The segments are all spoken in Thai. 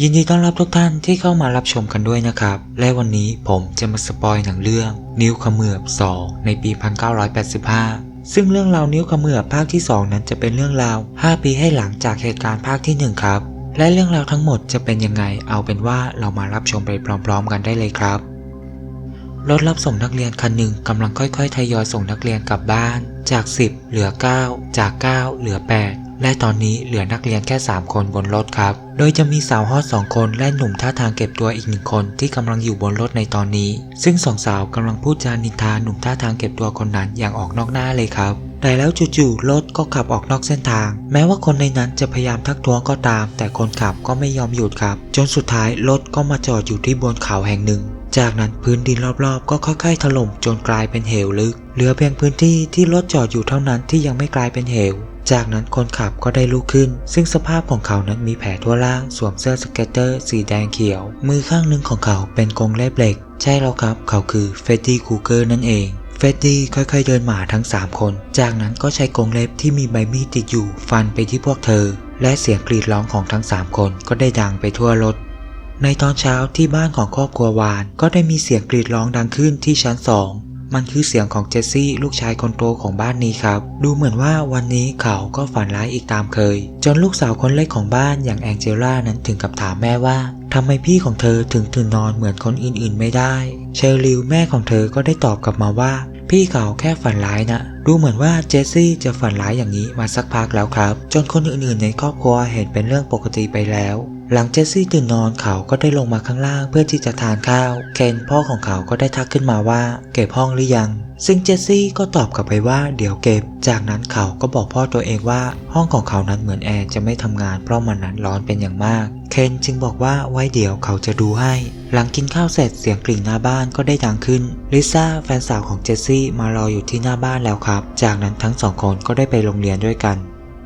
ยินดีต้อนรับทุกท่านที่เข้ามารับชมกันด้วยนะครับ และวันนี้ผมจะมาสปอยหนังเรื่อง นิ้วขมือบ 2 ในปี 1985 ซึ่งเรื่องราวนิ้วขมือบภาคที่ 2 นั้นจะเป็นเรื่องราว 5 ปีให้หลังจากเหตุการณ์ภาคที่ 1 ครับ และเรื่องราวทั้งหมดจะเป็นยังไง เอาเป็นว่าเรามารับชมไปพร้อม ๆ กันได้เลยครับ รถรับส่งนักเรียนคันหนึ่งกำลังค่อยๆ ทยอยส่งนักเรียนกลับบ้าน จาก 10 เหลือ 9 จาก 9 เหลือ 8 และตอนนี้เหลือนักเรียนแค่ 3 คนบนรถครับ โดยจะมีสาวฮอต2คนและหนุ่มท่าทางเก็บตัวอีกหนึ่งคนที่กำลังอยู่บนรถในตอนนี้ ซึ่งสองสาวกำลังพูดจานินทาหนุ่มท่าทางเก็บตัวคนนั้นอย่างออกนอกหน้าเลยครับแต่แล้วจู่ๆรถก็ขับออกนอกเส้นทาง แม้ว่าคนในนั้นจะพยายามทักท้วงก็ตาม แต่คนขับก็ไม่ยอมหยุดครับ จนสุดท้ายรถก็มาจอดอยู่ที่บนเขาแห่งหนึ่ง จากนั้นพื้นดินรอบๆ ก็ค่อยๆถล่มจนกลายเป็นเหวลึก เหลือเพียงพื้นที่ที่รถจอดอยู่เท่านั้นที่ยังไม่กลายเป็นเหว จากนั้นคนขับก็ได้ลุกขึ้น ซึ่งสภาพของเขานั้นมีแผลทั่วร่างสวมเสื้อสเก็ตเตอร์สีแดงเขียว มือข้างหนึ่งของเขาเป็นกรงเล็บเหล็ก ใช่แล้วครับ เขาคือเฟดดี้คูเกอร์นั่นเองเฟดดี้ค่อยๆเดินมาหาทั้ง 3 คน จากนั้นก็ใช้กรงเล็บที่มีใบมีดติดอยู่ฟันไปที่พวกเธอ และเสียงกรีดร้องของทั้ง 3 คนก็ได้ดังไปทั่วรถ ในตอนเช้าที่บ้านของครอบครัววาน ก็ได้มีเสียงกรีดร้องดังขึ้นที่ชั้นสอง มันคือเสียงของเจสซี่ลูกชายคนโตของบ้านนี้ครับ ดูเหมือนว่าวันนี้เขาก็ฝันร้ายอีกตามเคย จนลูกสาวคนเล็กของบ้านอย่างแองเจล่านั้นถึงกับถามแม่ว่าทำไมพี่ของเธอถึงตื่นนอนเหมือนคนอื่นๆไม่ได้ เชอริลแม่ของเธอก็ได้ตอบกลับมาว่า พี่เขาแค่ฝันร้ายนะ ดูเหมือนว่าเจสซี่จะฝันร้ายอย่างนี้มาสักพักแล้วครับ จนคนอื่นๆในครอบครัวเห็นเป็นเรื่องปกติไปแล้ว หลังเจสซี่ตื่นนอนเขาก็ได้ลงมาข้างล่างเพื่อที่จะทานข้าว เคนพ่อของเขาก็ได้ทักขึ้นมาว่าเก็บห้องหรือยัง ซึ่งเจสซี่ก็ตอบกลับไปว่าเดี๋ยวเก็บ จากนั้นเขาก็บอกพ่อตัวเองว่าห้องของเขานั้นเหมือนแอร์จะไม่ทำงานเพราะมันนั้นร้อนเป็นอย่างมากเคนจึงบอกว่าไว้เดี๋ยวเขาจะดูให้ หลังกินข้าวเสร็จเสียงกริ่งหน้าบ้านก็ได้ดังขึ้นลิซ่าแฟนสาวของเจสซี่มารออยู่ที่หน้าบ้านแล้วครับจากนั้นทั้งสองคนก็ได้ไปโรงเรียนด้วยกัน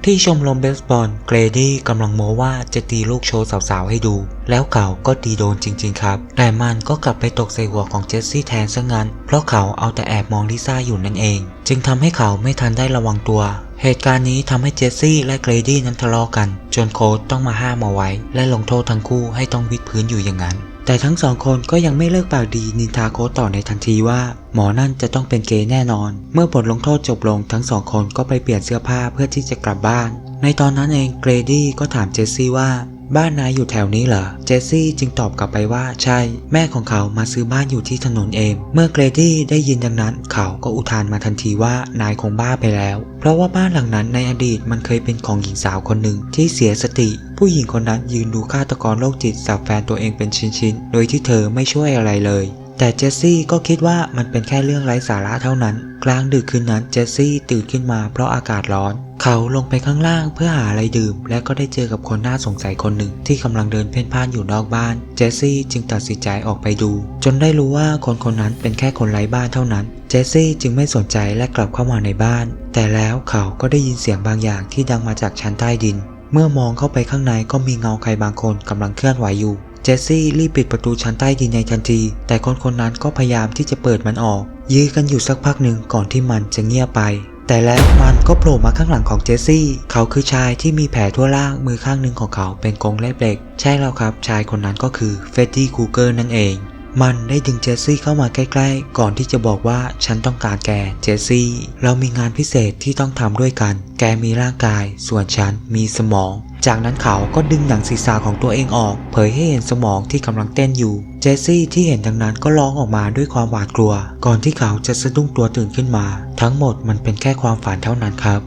ที่ชมรมเบสบอลเกรดี้กำลังโม้ว่าจะตีลูกโชว์สาวๆให้ดู แล้วเขาก็ตีโดนจริงๆครับ แต่มันก็กลับไปตกใส่หัวของเจสซี่แทนซะงั้น เพราะเขาเอาแต่แอบมองลิซ่าอยู่นั่นเอง จึงทำให้เขาไม่ทันได้ระวังตัว เหตุการณ์นี้ทำให้เจสซี่และเกรดี้นั้นทะเลาะกัน จนโค้ชต้องมาห้ามเอาไว้ และลงโทษทั้งคู่ให้ต้องวิดพื้นอยู่อย่างนั้น แต่ทั้งสองคนก็ยังไม่เลิกปากดีนินทาโค้ชต่อในทันทีว่า หมอนั่นจะต้องเป็นเกย์แน่นอน เมื่อบทลงโทษจบลงทั้งสองคนก็ไปเปลี่ยนเสื้อผ้าเพื่อที่จะกลับบ้าน ในตอนนั้นเองเกรดี้ก็ถามเจสซี่ว่า บ้านนายอยู่แถวนี้เหรอ เจสซี่จึงตอบกลับไปว่าใช่ แม่ของเขามาซื้อบ้านอยู่ที่ถนนเอง เมื่อเกรดี้ได้ยินดังนั้น เขาก็อุทานมาทันทีว่านายคงบ้าไปแล้ว เพราะว่าบ้านหลังนั้นในอดีตมันเคยเป็นของหญิงสาวคนหนึ่งที่เสียสติ ผู้หญิงคนนั้นยืนดูฆาตกรโรคจิตสับแฟนตัวเองเป็นชิ้นๆ โดยที่เธอไม่ช่วยอะไรเลย แต่เจสซี่ก็คิดว่ามันเป็นแค่เรื่องไร้สาระเท่านั้น กลางดึกคืนนั้นเจสซี่ตื่นขึ้นมาเพราะอากาศร้อน เขาลงไปข้างล่างเพื่อหาอะไรดื่ม และก็ได้เจอกับคนน่าสงสัยคนหนึ่งที่กำลังเดินเพ่นพ่านอยู่นอกบ้าน เจสซี่จึงตัดสินใจออกไปดู จนได้รู้ว่าคนคนนั้นเป็นแค่คนไร้บ้านเท่านั้น เจสซี่จึงไม่สนใจและกลับเข้ามาในบ้าน แต่แล้วเขาก็ได้ยินเสียงบางอย่างที่ดังมาจากชั้นใต้ดินเมื่อมองเข้าไปข้างในก็มีเงาใครบางคนกำลังเคลื่อนไหวอยู่ จสซี่รีบปิดประตูชั้นใต้ดินในทันที แต่คนคนนั้นก็พยายามที่จะเปิดมันออก ยื้อกันอยู่สักพักหนึ่งก่อนที่มันจะเงียบไป แต่แล้วมันก็โผล่มาข้างหลังของเจสซี่ เขาคือชายที่มีแผลทั่วร่างมือข้างหนึ่งของเขาเป็นกรงเล็บเหล็ก ใช่แล้วครับ ชายคนนั้นก็คือเฟดดี้คูเกอร์นั่นเอง มันได้ดึงเจสซี่เข้ามาใกล้ๆ ก่อนที่จะบอกว่าฉันต้องการแกเจสซี่ เรามีงานพิเศษที่ต้องทำด้วยกัน แกมีร่างกาย ส่วนฉันมีสมอง จากนั้นเขาก็ดึงหนังศีรษะของตัวเองออก เผยให้เห็นสมองที่กำลังเต้นอยู่ เจสซี่ที่เห็นดังนั้นก็ร้องออกมาด้วยความหวาดกลัว ก่อนที่เขาจะสะดุ้งตัวตื่นขึ้นมา ทั้งหมดมันเป็นแค่ความฝันเท่านั้นครับ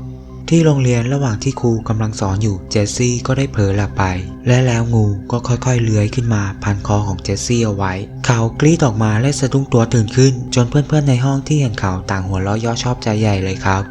ที่โรงเรียนระหว่างที่ครูกำลังสอนอยู่เจสซี่ก็ได้เผลอหลับไป และแล้วงูก็ค่อยๆเลื้อยขึ้นมาพันคอของเจสซี่เอาไว้ เขากรีดออกมาและสะดุ้งตัวตื่นขึ้น จนเพื่อนๆในห้องที่เห็นเขาต่างหัวเราะเย่อชอบใจใหญ่เลยครับ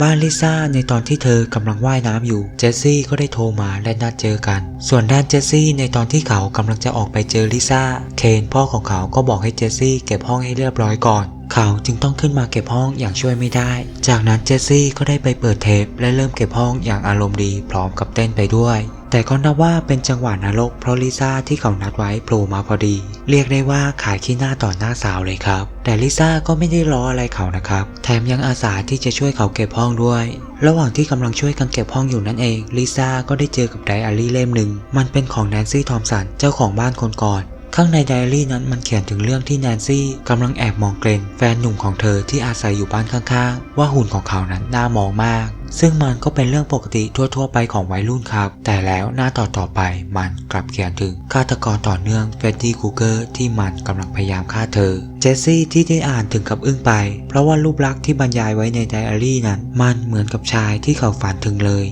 บ้านลิซ่าในตอนที่เธอกำลังว่ายน้ำอยู่ เจสซี่ก็ได้โทรมาและนัดเจอกัน ส่วนด้านเจสซี่ในตอนที่เขากำลังจะออกไปเจอลิซ่า เคนพ่อของเขาก็บอกให้เจสซี่เก็บห้องให้เรียบร้อยก่อน เขาจึงต้องขึ้นมาเก็บห้องอย่างช่วยไม่ได้ จากนั้นเจสซี่ก็ได้ไปเปิดเทปและเริ่มเก็บห้องอย่างอารมณ์ดีพร้อมกับเต้นไปด้วย แต่ก็นับว่าเป็นจังหวะนรกเพราะลิซ่าที่เขานัดไว้โผล่มาพอดี เรียกได้ว่าขายขี้หน้าต่อหน้าสาวเลยครับ แต่ลิซ่าก็ไม่ได้ล้ออะไรเขานะครับ แถมยังอาสาที่จะช่วยเขาเก็บห้องด้วย ระหว่างที่กำลังช่วยกันเก็บห้องอยู่นั่นเอง ลิซ่าก็ได้เจอกับไดอารี่เล่มหนึ่ง มันเป็นของแนนซี่ทอมสันเจ้าของบ้านคนก่อนข้างในไดอารี่นั้นมันเขียนถึงเรื่องที่แนนซี่กำลังแอบมองเกรนแฟนหนุ่มของเธอที่อาศัยอยู่บ้านข้างๆ ว่าหุ่นของเขานั้นน่ามองมาก ซึ่งมันก็เป็นเรื่องปกติทั่วๆไปของวัยรุ่นครับ แต่แล้วหน้าต่อต่อๆไปมันกลับเขียนถึงฆาตกรต่อเนื่องเฟดดี้คูเกอร์ที่มันกำลังพยายามฆ่าเธอ เจสซี่ที่ได้อ่านถึงกับอึ้งไป เพราะว่ารูปลักษณ์ที่บรรยายไว้ในไดอารี่นั้น มันเหมือนกับชายที่เขาฝันถึงเลย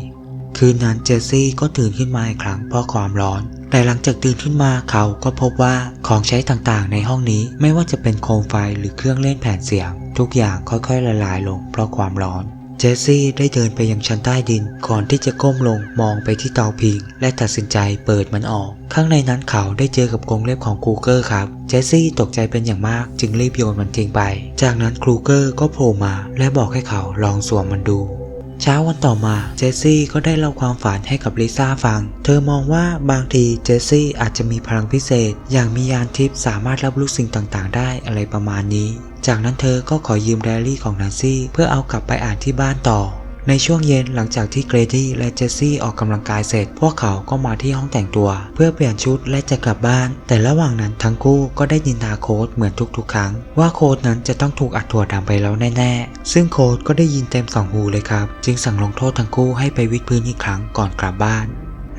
คืนนั้นเจสซี่ก็ตื่นขึ้นมาอีกครั้งเพราะความร้อนแต่หลังจากตื่นขึ้นมาเขาก็พบว่าของใช้ต่างๆ ในห้องนี้ไม่ว่าจะเป็นโคมไฟหรือเครื่องเล่นแผ่นเสียง ทุกอย่างค่อยๆละลายลงเพราะความร้อน จสซี่ได้เดินไปยังชั้นใต้ดินก่อนที่จะก้มลงมองไปที่เตาผิง และตัดสินใจเปิดมันออก ข้างในนั้นเขาได้เจอกับกรงเล็บของครูเกอร์ครับ เจสซี่ตกใจเป็นอย่างมากจึงรีบโยนมันทิ้งไป จากนั้นครูเกอร์ก็โผล่มาและบอกให้เขาลองสวมมันดู เช้าวันต่อมาเจสซี่ก็ได้เล่าความฝันให้กับลิซ่าฟัง เธอมองว่าบางทีเจสซี่อาจจะมีพลังพิเศษ อย่างมียานทิพย์สามารถรับรู้สิ่งต่างๆ ได้อะไรประมาณนี้ จากนั้นเธอก็ขอยืมไดอารี่ของนันซี่เพื่อเอากลับไปอ่านที่บ้านต่อ ในช่วงเย็นหลังจากที่เกรดี้และเจสซี่ออกกำลังกายเสร็จ พวกเขาก็มาที่ห้องแต่งตัว เพื่อเปลี่ยนชุดและจะกลับบ้าน แต่ระหว่างนั้นทั้งคู่ก็ได้ยินทาโค้ดเหมือนทุกๆ ครั้ง ว่าโค้ดนั้นจะต้องถูกอัดถั่วดำไปแล้วแน่ๆ ซึ่งโค้ดก็ได้ยินเต็มสองหูเลยครับ จึงสั่งลงโทษทั้งคู่ให้ไปวิดพื้นอีกครั้งก่อนกลับบ้าน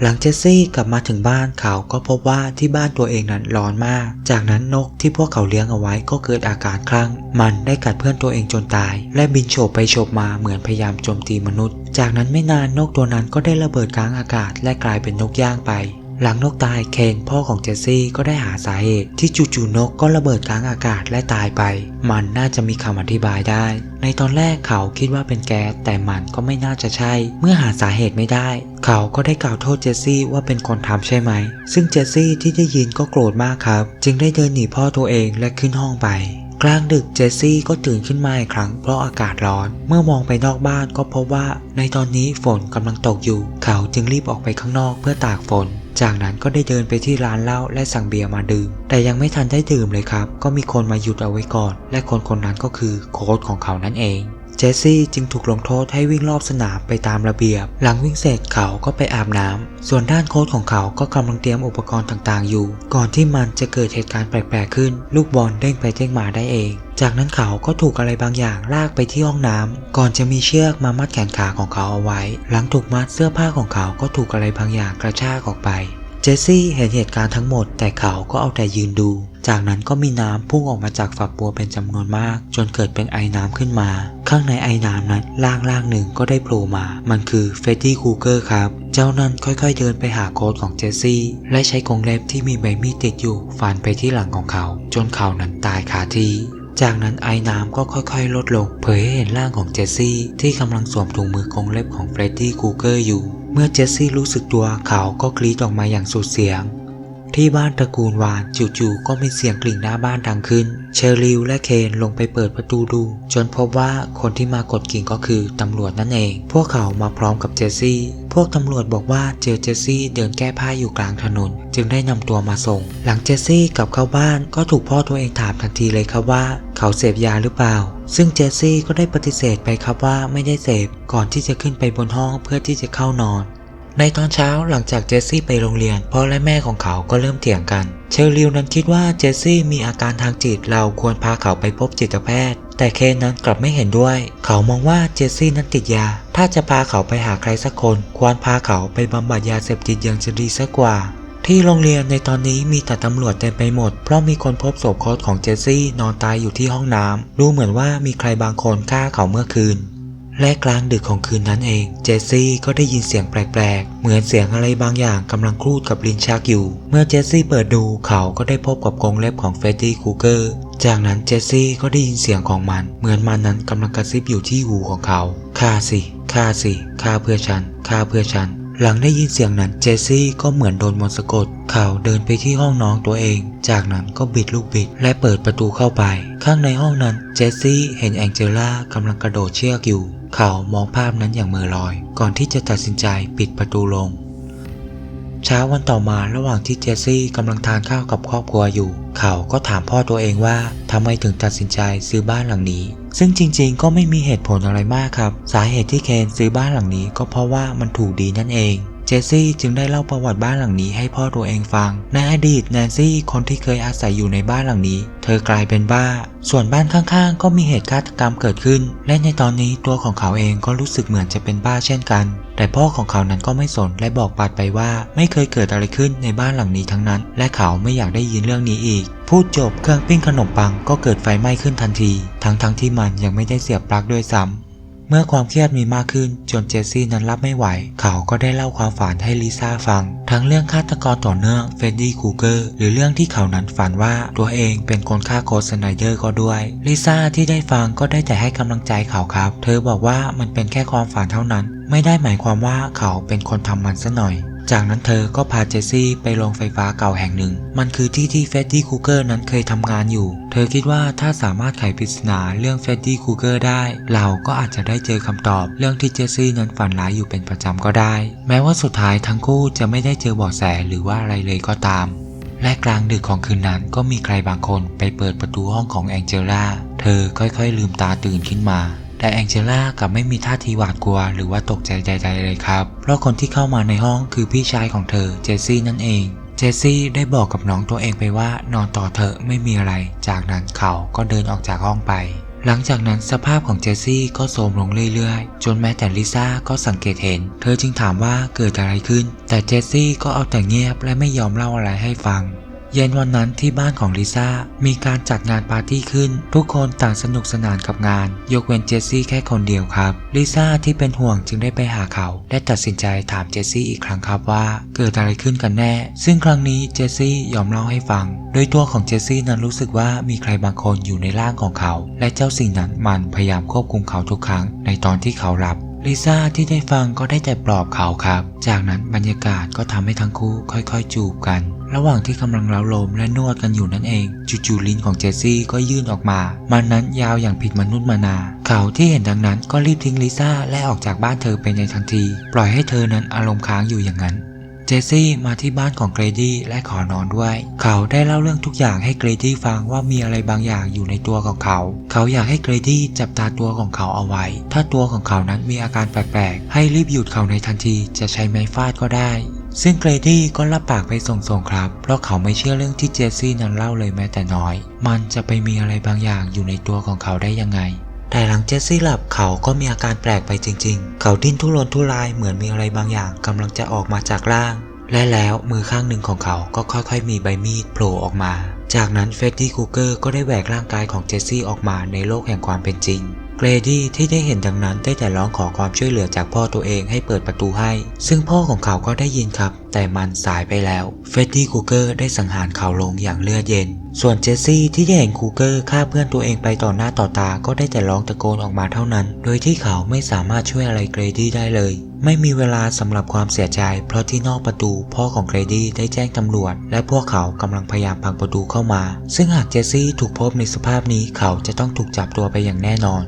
หลังเจสซี่กลับมาถึงบ้านเขาก็พบว่าที่บ้านตัวเองนั้นร้อนมาก จากนั้นนกที่พวกเขาเลี้ยงเอาไว้ก็เกิดอาการคลั่ง มันได้กัดเพื่อนตัวเองจนตาย และบินโฉบไปโฉบมาเหมือนพยายามโจมตีมนุษย์ จากนั้นไม่นานนกตัวนั้นก็ได้ระเบิดกลางอากาศและกลายเป็นนกย่างไป หลังนกตายเคนพ่อของเจสซี่ก็ได้หาสาเหตุที่จู่ๆนกก็ระเบิดกลางอากาศและตายไป มันน่าจะมีคำอธิบายได้ ในตอนแรกเขาคิดว่าเป็นแก๊สแต่มันก็ไม่น่าจะใช่ เมื่อหาสาเหตุไม่ได้ เขาก็ได้กล่าวโทษเจสซี่ว่าเป็นคนทำใช่ไหม ซึ่งเจสซี่ที่ได้ยินก็โกรธมากครับ จึงได้เดินหนีพ่อตัวเองและขึ้นห้องไปกลางดึกเจสซี่ก็ตื่นขึ้นมาอีกครั้งเพราะอากาศร้อน เมื่อมองไปนอกบ้านก็พบว่าในตอนนี้ฝนกำลังตกอยู่ เขาจึงรีบออกไปข้างนอกเพื่อตากฝน จากนั้นก็ได้เดินไปที่ร้านเหล้าและสั่งเบียร์มาดื่ม แต่ยังไม่ทันได้ดื่มเลยครับ ก็มีคนมาหยุดเอาไว้ก่อน และคนคนนั้นก็คือโค้ชของเขานั่นเอง จสซี่จึงถูกลงโทษให้วิ่งรอบสนามไปตามระเบียบ หลังวิ่งเสร็จเขาก็ไปอาบน้ำส่วนด้านโค้ชของเขาก็กำลังเตรียมอุปกรณ์ต่างๆ อยู่ ก่อนที่มันจะเกิดเหตุการณ์แปลกๆขึ้น ลูกบอลเด้งไปเด้งมาได้เอง จากนั้นเขาก็ถูกอะไรบางอย่างลากไปที่ห้องน้ำก่อนจะมีเชือกมามัดแขนขาของเขาเอาไว้ หลังถูกมัดเสื้อผ้าของเขาก็ถูกอะไรบางอย่างกระชากออกไป เจสซี่เห็นเหตุการณ์ทั้งหมด แต่เขาก็เอาแต่ยืนดู จากนั้นก็มีน้ำพุ่งออกมาจากฝักบัวเป็นจำนวนมาก จนเกิดเป็นไอ้น้ำขึ้นมา ข้างในไอ้น้ำนั้นล่างล่างหนึ่งก็ได้โผล่มา มันคือเฟดดี้คูเกอร์ครับ เจ้านั้นค่อยๆเดินไปหาโค้ดของเจสซี่และใช้กรงเล็บที่มีใบมีดติดอยู่ฟันไปที่หลังของเขา จนเขานั้นตายคาที่ จากนั้นไอ้น้ำก็ค่อยๆ ลดลง เผยให้เห็นร่างของเจสซี่ที่กำลังสวมถุงมือกรงเล็บของเฟรดดี้คูเกอร์อยู่ เมื่อเจสซี่รู้สึกตัวเขาก็กรีดออกมาอย่างสุดเสียง ที่บ้านตระกูลวานจู่ๆก็มีเสียงกลิ่งหน้าบ้านดังขึ้น เชอริลและเคนลงไปเปิดประตูดู จนพบว่าคนที่มากดกิ่งก็คือตำรวจนั่นเอง พวกเขามาพร้อมกับเจสซี่ พวกตำรวจบอกว่าเจอเจสซี่เดินแก้ผ้าอยู่กลางถนน จึงได้นำตัวมาส่ง หลังเจสซี่กลับเข้าบ้านก็ถูกพ่อตัวเองถามทันทีเลยครับว่า เขาเสพยาหรือเปล่า ซึ่งเจสซี่ก็ได้ปฏิเสธไปครับว่าไม่ได้เสพก่อนที่จะขึ้นไปบนห้องเพื่อที่จะเข้านอน ในตอนเช้าหลังจากเจสซี่ไปโรงเรียน พ่อและแม่ของเขาก็เริ่มเถียงกัน เชอริลนั้นคิดว่าเจสซี่มีอาการทางจิตเราควรพาเขาไปพบจิตแพทย์ แต่เคนนั้นกลับไม่เห็นด้วย เขามองว่าเจสซี่นั้นติดยา ถ้าจะพาเขาไปหาใครสักคน ควรพาเขาไปบำบัดยาเสพติดอย่างจะดีสักว่า ที่โรงเรียนในตอนนี้มีแต่ตำรวจเต็มไปหมด เพราะมีคนพบศพโค้ชของเจสซี่นอนตายอยู่ที่ห้องน้ำรู้เหมือนว่ามีใครบางคนฆ่าเขาเมื่อคืน และกลางดึกของคืนนั้นเอง เจสซี่ก็ได้ยินเสียงแปลกๆ เหมือนเสียงอะไรบางอย่างกำลังคลูดกับลิ้นชักอยู่ เมื่อเจสซี่เปิดดูเขาก็ได้พบกับกรงเล็บของเฟตตี้คูเกอร์ จากนั้นเจสซี่ก็ได้ยินเสียงของมัน เหมือนมันนั้นกำลังกระซิบอยู่ที่หูของเขา ฆ่าสิ ฆ่าสิ ฆ่าเพื่อฉัน ฆ่าเพื่อฉัน หลังได้ยินเสียงนั้นเจสซี่ก็เหมือนโดนมนต์สะกด เขาเดินไปที่ห้องน้องตัวเอง จากนั้นก็บิดลูกบิดและเปิดประตูเข้าไป ข้างในห้องนั้นเจสซี่เห็นแองเจล่ากำลังกระโดดเชือกอยู่ เขามองภาพนั้นอย่างเมื่อลอย ก่อนที่จะตัดสินใจปิดประตูลง เช้าวันต่อมาระหว่างที่เจสซี่กำลังทานข้าวกับครอบครัวอยู่ เขาก็ถามพ่อตัวเองว่าทำไมถึงตัดสินใจซื้อบ้านหลังนี้ ซึ่งจริงๆ ก็ไม่มีเหตุผลอะไรมากครับ สาเหตุที่เคนซื้อบ้านหลังนี้ก็เพราะว่ามันถูกดีนั่นเอง จสซี่จึงได้เล่าประวัติบ้านหลังนี้ให้พ่อตัวเองฟัง ในอดีตแนนซี่คนที่เคยอาศัยอยู่ในบ้านหลังนี้ เธอกลายเป็นบ้า ส่วนบ้านข้างๆ ก็มีเหตุฆาตกรรมเกิดขึ้น และในตอนนี้ตัวของเขาเองก็รู้สึกเหมือนจะเป็นบ้าเช่นกัน แต่พ่อของเขานั้นก็ไม่สนและบอกปัดไปว่า ไม่เคยเกิดอะไรขึ้นในบ้านหลังนี้ทั้งนั้น และเขาไม่อยากได้ยินเรื่องนี้อีก พูดจบเครื่องปิ้งขนมปังก็เกิดไฟไหม้ขึ้นทันที ทั้งๆทที่มันยังไม่ได้เสียบปลั๊กด้วยซ้ำ เมื่อความเครียดมีมากขึ้นจนเจสซี่นั้นรับไม่ไหว เขาก็ได้เล่าความฝันให้ลิซ่าฟัง ทั้งเรื่องฆาตกรต่อเนื่องเฟดดี้คูเกอร์หรือเรื่องที่เขานั้นฝันว่าตัวเองเป็นคนฆ่าโคสไนเดอร์ก็ด้วยลิซ่าที่ได้ฟังก็ได้แต่ให้กำลังใจเขาครับ เธอบอกว่ามันเป็นแค่ความฝันเท่านั้น ไม่ได้หมายความว่าเขาเป็นคนทำมันซะหน่อย จากนั้นเธอก็พาเจสซี่ไปโรงไฟฟ้าเก่าแห่งหนึ่ง มันคือที่ที่เฟดดี้คูเกอร์นั้นเคยทำงานอยู่ เธอคิดว่าถ้าสามารถไขปริศนาเรื่องเฟดดี้คูเกอร์ได้ เราก็อาจจะได้เจอคำตอบเรื่องที่เจสซี่นั้นฝันร้ายอยู่เป็นประจำก็ได้ แม้ว่าสุดท้ายทั้งคู่จะไม่ได้เจอเบาะแสหรือว่าอะไรเลยก็ตาม และกลางดึกของคืนนั้นก็มีใครบางคนไปเปิดประตูห้องของแองเจล่า เธอค่อยๆลืมตาตื่นขึ้นมา แต่แองเจล่ากลับไม่มีท่าทีหวาดกลัวหรือว่าตกใจใดๆเลยครับ เพราะคนที่เข้ามาในห้องคือพี่ชายของเธอเจสซี่นั่นเอง เจสซี่ได้บอกกับน้องตัวเองไปว่านอนต่อเถอะไม่มีอะไร จากนั้นเขาก็เดินออกจากห้องไป หลังจากนั้นสภาพของเจสซี่ก็โทรมลงเรื่อยๆ จนแม้แต่ลิซ่าก็สังเกตเห็น เธอจึงถามว่าเกิดอะไรขึ้น แต่เจสซี่ก็เอาแต่เงียบและไม่ยอมเล่าอะไรให้ฟัง เย็นวันนั้นที่บ้านของลิซ่ามีการจัดงานปาร์ตี้ขึ้น ทุกคนต่างสนุกสนานกับงาน ยกเว้นเจสซี่แค่คนเดียวครับลิซ่าที่เป็นห่วงจึงได้ไปหาเขาและตัดสินใจถามเจสซี่อีกครั้งครับว่า เกิดอะไรขึ้นกันแน่ ซึ่งครั้งนี้เจสซี่ยอมเล่าให้ฟัง โดยตัวของเจสซี่นั้นรู้สึกว่ามีใครบางคนอยู่ในร่างของเขา และเจ้าสิ่งนั้นมันพยายามควบคุมเขาทุกครั้งในตอนที่เขาหลับลิซ่าที่ได้ฟังก็ได้แต่ปลอบเขาครับ จากนั้นบรรยากาศก็ทำให้ทั้งคู่ค่อยๆ จูบกัน ระหว่างที่กำลังเล้าโลมและนวดกันอยู่นั่นเอง จู่ๆลิ้นของเจสซี่ก็ยื่นออกมา มันนั้นยาวอย่างผิดมนุษย์มานา เขาที่เห็นดังนั้นก็รีบทิ้งลิซ่าและออกจากบ้านเธอไปในทันที ปล่อยให้เธอนั้นอารมณ์ค้างอยู่อย่างนั้นเจสซี่มาที่บ้านของเกรดี้และขอนอนด้วย เขาได้เล่าเรื่องทุกอย่างให้เกรดี้ฟังว่ามีอะไรบางอย่างอยู่ในตัวของเขา เขาอยากให้เกรดี้จับตาตัวของเขาเอาไว้ ถ้าตัวของเขานั้นมีอาการแปลกๆ ให้รีบหยุดเขาในทันทีจะใช้ไม้ฟาดก็ได้ ซึ่งเกรดี้ก็รับปากไปส่งๆครับ เพราะเขาไม่เชื่อเรื่องที่เจสซี่นั้นเล่าเลยแม้แต่น้อย มันจะไปมีอะไรบางอย่างอยู่ในตัวของเขาได้ยังไง แต่หลังเจสซี่หลับเขาก็มีอาการแปลกไปจริง ๆ เขาดิ้นทุรนทุรายเหมือนมีอะไรบางอย่างกำลังจะออกมาจากร่าง และแล้วมือข้างหนึ่งของเขาก็ค่อยๆ มีใบมีดโผล่ออกมา จากนั้นเฟดดี้คูเกอร์ก็ได้แหวกร่างกายของเจสซี่ออกมาในโลกแห่งความเป็นจริง เกรดี้ที่ได้เห็นดังนั้นได้แต่ร้องขอความช่วยเหลือจากพ่อตัวเองให้เปิดประตูให้ ซึ่งพ่อของเขาก็ได้ยินครับ แต่มันสายไปแล้ว เฟรดดี้คูเกอร์ได้สังหารเขาลงอย่างเลือดเย็น ส่วนเจสซี่ที่ได้เห็นคูเกอร์ฆ่าเพื่อนตัวเองไปต่อหน้าต่อตา ก็ได้แต่ร้องตะโกนออกมาเท่านั้น โดยที่เขาไม่สามารถช่วยอะไรเกรดี้ได้เลย ไม่มีเวลาสำหรับความเสียใจ เพราะที่นอกประตูพ่อของเกรดี้ได้แจ้งตำรวจ และพวกเขากำลังพยายามพังประตูเข้ามา ซึ่งหากเจสซี่ถูกพบในสภาพนี้เขาจะต้องถูกจับตัวไปอย่างแน่นอน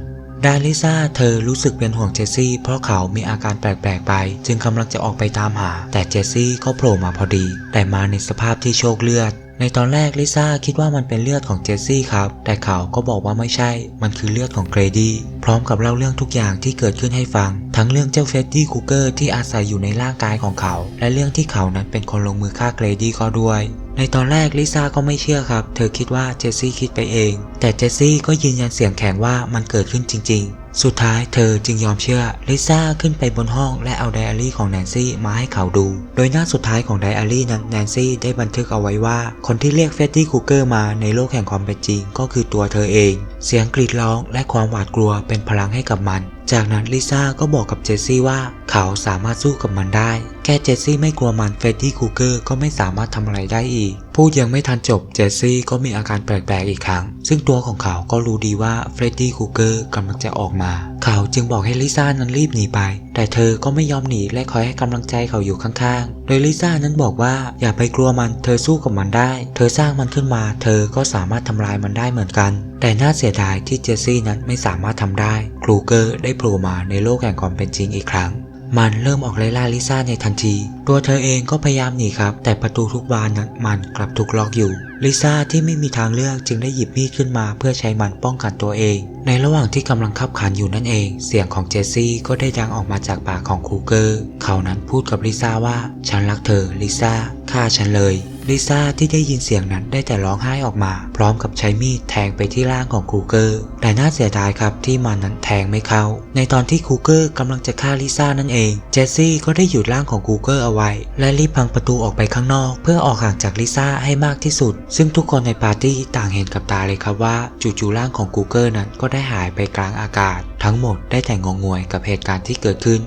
ดาลิซาเธอรู้สึกเป็นห่วงเจสซี่เพราะเขามีอาการแปลกๆไป จึงกำลังจะออกไปตามหา แต่เจสซี่ก็โผล่มาพอดี แต่มาในสภาพที่โชคเลือด ในตอนแรกลิซ่าคิดว่ามันเป็นเลือดของเจสซี่ครับ แต่เขาก็บอกว่าไม่ใช่ มันคือเลือดของเกรดี้พร้อมกับเล่าเรื่องทุกอย่างที่เกิดขึ้นให้ฟัง ทั้งเรื่องเจ้าเฟดดี้คูเกอร์ที่อาศัยอยู่ในร่างกายของเขา และเรื่องที่เขานั้นเป็นคนลงมือฆ่าเกรดี้ก็ด้วย ในตอนแรกลิซ่าก็ไม่เชื่อครับ เธอคิดว่าเจสซี่คิดไปเอง แต่เจสซี่ก็ยืนยันเสียงแข็งว่ามันเกิดขึ้นจริง ๆ สุดท้ายเธอจึงยอมเชื่อ ลิซ่าขึ้นไปบนห้องและเอาไดอารี่ของแนนซี่มาให้เขาดู โดยหน้าสุดท้ายของไดอารี่นั้นแนนซี่ได้บันทึกเอาไว้ว่า คนที่เรียกเฟตตี้คูเกอร์มาในโลกแห่งความเป็นจริงก็คือตัวเธอเอง เสียงกรีดร้องและความหวาดกลัวเป็นพลังให้กับมัน จากนั้นลิซ่าก็บอกกับเจสซี่ว่าเขาสามารถสู้กับมันได้ แค่เจสซี่ไม่กลัวมันเฟรดดี้คูเกอร์ก็ไม่สามารถทำอะไรได้อีก พูดยังไม่ทันจบเจสซี่ก็มีอาการแปลกๆอีกครั้ง ซึ่งตัวของเขาก็รู้ดีว่าเฟรดดี้คูเกอร์กำลังจะออกมา เขาจึงบอกให้ลิซ่านั้นรีบหนีไป แต่เธอก็ไม่ยอมหนีและคอยให้กำลังใจเขาอยู่ข้างๆ โดยลิซ่านั้นบอกว่าอย่าไปกลัวมัน เธอสู้กับมันได้ เธอสร้างมันขึ้นมา เธอก็สามารถทำลายมันได้เหมือนกัน แต่น่าเสียดายที่เจสซี่นั้นไม่สามารถทำได้ ครูเกอร์ได้โผล่มาในโลกแห่งความเป็นจริงอีกครั้ง มันเริ่มออกไล่ล่าลิซ่าในทันที ตัวเธอเองก็พยายามหนีครับ แต่ประตูทุกบานนั้นมันกลับถูกล็อกอยู่ ลิซ่าที่ไม่มีทางเลือกจึงได้หยิบมีดขึ้นมาเพื่อใช้มันป้องกันตัวเอง ในระหว่างที่กำลังขับขันอยู่นั่นเอง เสียงของเจสซี่ก็ได้ดังออกมาจากปากของคูเกอร์ เขานั้นพูดกับลิซ่าว่า ฉันรักเธอลิซ่าฆ่าฉันเลย ลิซ่าที่ได้ยินเสียงนั้นได้แต่ร้องไห้ออกมา พร้อมกับใช้มีดแทงไปที่ร่างของคูเกอร์ แต่น่าเสียดายครับที่มันนั้นแทงไม่เข้า ในตอนที่คูเกอร์กำลังจะฆ่าลิซ่านั่นเอง เจสซี่ก็ได้หยุดร่างของคูเกอร์เอาไว้ และรีบพังประตูออกไปข้างนอก เพื่อออกห่างจากลิซ่าให้มากที่สุด ซึ่งทุกคนในปาร์ตี้ต่างเห็นกับตาเลยครับว่าจู่ๆร่างของคูเกอร์นั้นก็ได้หายไปกลางอากาศ ทั้งหมดได้แต่งงงวยกับเหตุการณ์ที่เกิดขึ้น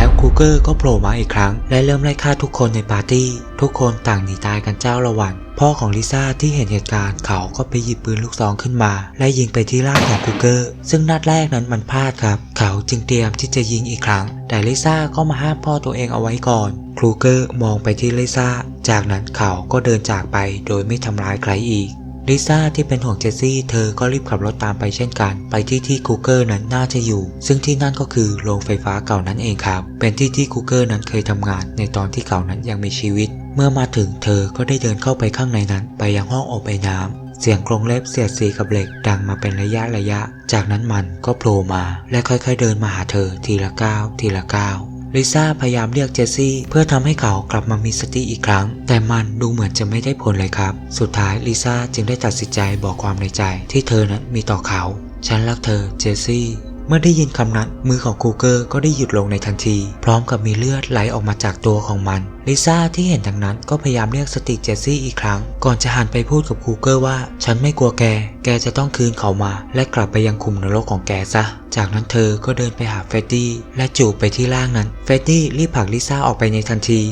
แล้วคูเกอร์ก็โผล่มาอีกครั้ง และเริ่มไล่ฆ่าทุกคนในปาร์ตี้ ทุกคนต่างหนีตายกันเจ้าละวันพ่อของลิซ่าที่เห็นเหตุการณ์เขาก็ไปหยิบปืนลูกซองขึ้นมา และยิงไปที่ร่างของคูเกอร์ ซึ่งนัดแรกนั้นมันพลาดครับ เขาจึงเตรียมที่จะยิงอีกครั้ง แต่ลิซ่าก็มาห้ามพ่อตัวเองเอาไว้ก่อนครูเกอร์มองไปที่ลิซ่า จากนั้นเขาก็เดินจากไปโดยไม่ทำร้ายใครอีก ลิซ่าที่เป็นห่วงเจสซี่เธอก็รีบขับรถตามไปเช่นกัน ไปที่ที่คูเกอร์นั้นน่าจะอยู่ ซึ่งที่นั่นก็คือโรงไฟฟ้าเก่านั่นเองครับ เป็นที่ที่คูเกอร์นั้นเคยทำงานในตอนที่เขานั้นยังมีชีวิต เมื่อมาถึงเธอก็ได้เดินเข้าไปข้างในนั้น ไปยังห้องอบไอ้น้ำเสียงกรงเล็บเสียดสีกับเหล็กดังมาเป็นระยะระยะ จากนั้นมันก็โผล่มา และค่อยๆเดินมาหาเธอทีละก้าวทีละก้าว ลิซ่าพยายามเรียกเจสซี่เพื่อทำให้เขากลับมามีสติอีกครั้ง แต่มันดูเหมือนจะไม่ได้ผลเลยครับ สุดท้ายลิซ่าจึงได้ตัดสินใจบอกความในใจที่เธอนั้นมีต่อเขา ฉันรักเธอเจสซี่ เมื่อได้ยินคำนั้นมือของคูเกอร์ก็ได้หยุดลงในทันที พร้อมกับมีเลือดไหลออกมาจากตัวของมัน ลิซ่าที่เห็นดังนั้นก็พยายามเรียกสติเจสซี่อีกครั้ง ก่อนจะหันไปพูดกับคูเกอร์ว่า ฉันไม่กลัวแก แกจะต้องคืนเขามา และกลับไปยังคุมนรกของแกซะ จากนั้นเธอก็เดินไปหาเฟดดี้และจูบไปที่ร่างนั้น เฟดดี้รีบผลักลิซ่าออกไปในทันที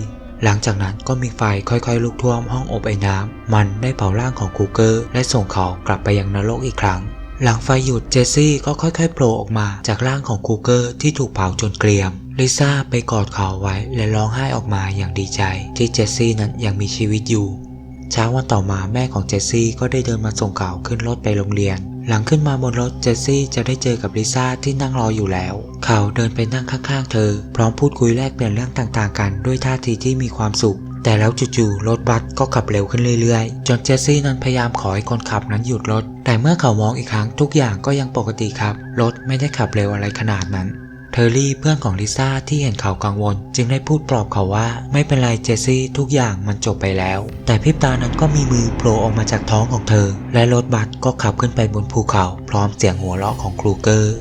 หลังจากนั้นก็มีไฟค่อยๆ ลุกท่วมห้องอบไอ้น้ำ มันได้เผาร่างของคูเกอร์ และส่งเขากลับไปยังนรกอีกครั้ง หลังไฟหยุดเจสซี่ก็ค่อยๆโผล่ออกมาจากร่างของคูเกอร์ที่ถูกเผาจนเกรียม ลิซ่าไปกอดเขาไว้และร้องไห้ออกมาอย่างดีใจ ที่เจสซี่นั้นยังมีชีวิตอยู่ เช้าวันต่อมาแม่ของเจสซี่ก็ได้เดินมาส่งเขาขึ้นรถไปโรงเรียน หลังขึ้นมาบนรถเจสซี่จะได้เจอกับลิซ่าที่นั่งรออยู่แล้ว เขาเดินไปนั่งข้างๆ เธอ พร้อมพูดคุยแลกเปลี่ยนเรื่องต่างๆ กันด้วยท่าทีที่มีความสุข แต่แล้วจู่ๆรถบัสก็ขับเร็วขึ้นเรื่อยๆ จนเจสซี่นั้นพยายามขอให้คนขับนั้นหยุดรถ แต่เมื่อเขามองอีกครั้งทุกอย่างก็ยังปกติครับ รถไม่ได้ขับเร็วอะไรขนาดนั้นเทอร์รี่เพื่อนของลิซ่าที่เห็นเขากังวล จึงได้พูดปลอบเขาว่า ไม่เป็นไรเจสซี่ทุกอย่างมันจบไปแล้ว แต่พิบตานั้นก็มีมือโผล่ออกมาจากท้องของเธอ และรถบัสก็ขับขึ้นไปบนภูเขา พร้อมเสียงหัวเราะของครูเกอร์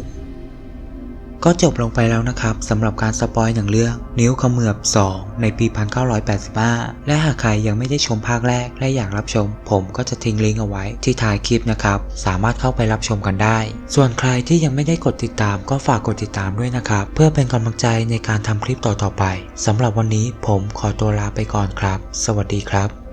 ก็จบลงไปแล้วนะครับสำหรับการสปอยหนังเรื่อง นิ้วขมือบ 2 ในปี 1985 และหากใครยังไม่ได้ชมภาคแรกและอยากรับชม ผมก็จะทิ้งลิงก์เอาไว้ที่ท้ายคลิปนะครับ สามารถเข้าไปรับชมกันได้ ส่วนใครที่ยังไม่ได้กดติดตามก็ฝากกดติดตามด้วยนะครับ เพื่อเป็นกำลังใจในการทำคลิปต่อๆไปสำหรับวันนี้ผมขอตัวลาไปก่อนครับ สวัสดีครับ